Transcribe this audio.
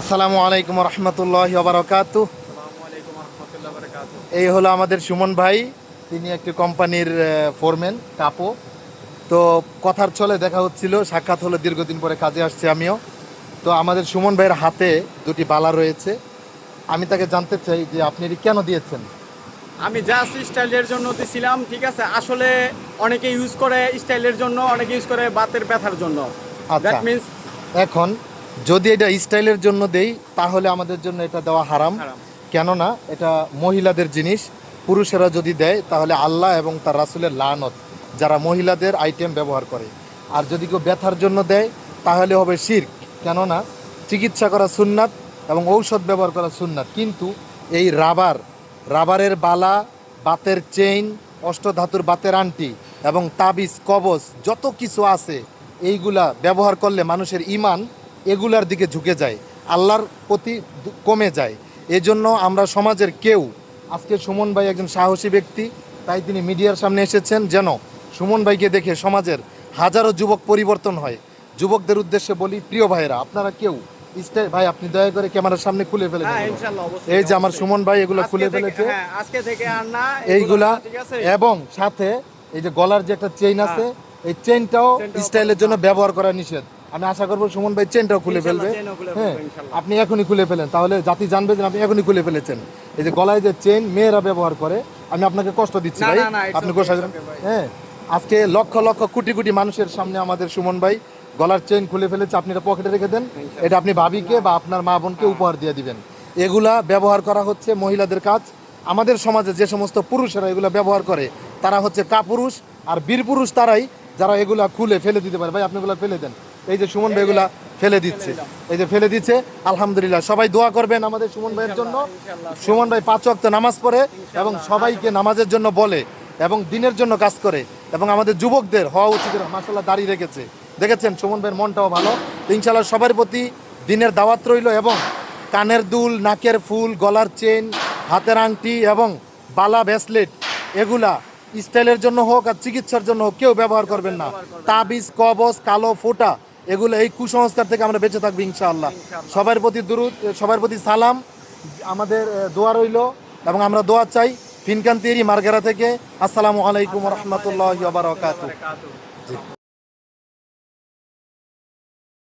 আসসালামু আলাইকুম রহমতুল্লাহ বারকাত এই হলো আমাদের সুমন ভাই তিনি একটি কোম্পানির ফোরম্যান কাপো। তো কথার চলে দেখা হচ্ছিল সাক্ষাৎ হলো দীর্ঘদিন পরে কাজে আসছে আমিও। তো আমাদের সুমন ভাইয়ের হাতে দুটি বালা রয়েছে। আমি তাকে জানতে চাই যে আপনি এটি কেন দিয়েছেন? আমি জাস্ট স্টাইলের জন্য দিছিলাম ঠিক আছে? আসলে অনেকে ইউজ করে স্টাইলের জন্য অনেকে ইউজ করে বাতের ব্যথার জন্য। আচ্ছা। দ্যাট মিন্স এখন যদি এটা স্টাইলের জন্য দেই তাহলে আমাদের জন্য এটা দেওয়া হারাম। কেননা এটা মহিলাদের জিনিস পুরুষেরা যদি দেয় তাহলে আল্লাহ এবং তার রাসুলের লানত যারা মহিলাদের আইটেম ব্যবহার করে। আর যদি কেউ ব্যথার জন্য দেয় তাহলে হবে শির্ক। কেননা চিকিৎসা করা সুন্নাত এবং ঔষধ ব্যবহার করা সুন্নাত। কিন্তু এই রাবার রাবারের বালা বাতের চেইন অষ্টধাতুর বাতের আংটি এবং তাবিজ কবজ যত কিছু আছে এইগুলা ব্যবহার করলে মানুষের ইমান এগুলার দিকে ঝুঁকে যায় আল্লাহর প্রতি কমে যায়। এজন্য আমরা সমাজের কেউ আজকে সুমন ভাই একজন সাহসী ব্যক্তি তাই তিনি মিডিয়ার সামনে এসেছেন যেন সুমন ভাইকে দেখে সমাজের হাজারো যুবক পরিবর্তন হয়। যুবকদের উদ্দেশ্যে বলি প্রিয় ভাইয়েরা আপনারা কেউ স্টাইল ভাই আপনি দয়া করে ক্যামেরার সামনে খুলে ফেলে হ্যাঁ এই যে আমার সুমন ভাই এগুলো খুলে ফেলেছে। হ্যাঁ আজকে থেকে আর না এইগুলা এবং সাথে এই যে গলার যে একটা চেইন আছে এই চেইনটাও চেইনটাও স্টাইলের জন্য ব্যবহার করা নিষেধ। আমি আশা করব সুমন ভাই চেনটাও খুলে ফেলবে। হ্যাঁ আপনি এখনই খুলে ফেলেন। তাহলে জাতি জানবে যে আপনি এখনই খুলে ফেলেছেন। এই যে গলায় যে চেইন মেয়েরা ব্যবহার করে আমি আপনাকে কষ্ট দিচ্ছি ভাই। আপনি। হ্যাঁ আজকে লক্ষ লক্ষ কোটি কোটি মানুষের সামনে আমাদের সুমন ভাই গলার চেইন খুলে ফেলেছে। আপনি এটা পকেটে রেখে দেন। এটা আপনি ভাবিকে বা আপনার মা বোনকে উপহার দিয়ে দিবেন। এগুলা ব্যবহার করা হচ্ছে মহিলাদের কাজ। আমাদের সমাজে যে সমস্ত পুরুষেরা এগুলা ব্যবহার করে তারা হচ্ছে কাপুরুষ আর বীর পুরুষ তারাই যারা এগুলা খুলে ফেলে দিতে পারে। ভাই আপনি এগুলো ফেলে দেন। এই যে সুমন ভাই এগুলা ফেলে দিচ্ছে। এই যে ফেলে দিচ্ছে আলহামদুলিল্লাহ। সবাই দোয়া করবেন আমাদের সুমন ভাইয়ের জন্য। সুমন ভাই পাঁচ ওয়াক্ত নামাজ পড়ে এবং সবাইকে নামাজের জন্য বলে এবং দিনের জন্য কাজ করে এবং আমাদের যুবকদের হওয়া উচিত মাসাল্লাহ দাঁড়িয়ে রেখেছে। দেখেছেন সুমন ভাইয়ের মনটাও ভালো? ইনশাল্লাহ সবার প্রতি দিনের দাওয়াত রইল এবং কানের দুল নাকের ফুল গলার চেন হাতের আংটি এবং বালা ব্রেসলেট এগুলা স্টাইলের জন্য হোক আর চিকিৎসার জন্য হোক কেউ ব্যবহার করবেন না। তাবিজ কবজ কালো ফোঁটা এগুলো এই কুসংস্কার থেকে আমরা বেঁচে থাকব ইনশাআল্লাহ। সবার প্রতি দুরুদ সবার প্রতি সালাম। আমাদের দোয়া রইল এবং আমরা দোয়া চাই ফিনকান্তিরি মার্গেরা থেকে। আসসালামু আলাইকুম রহমতুল্লাহ বারকাত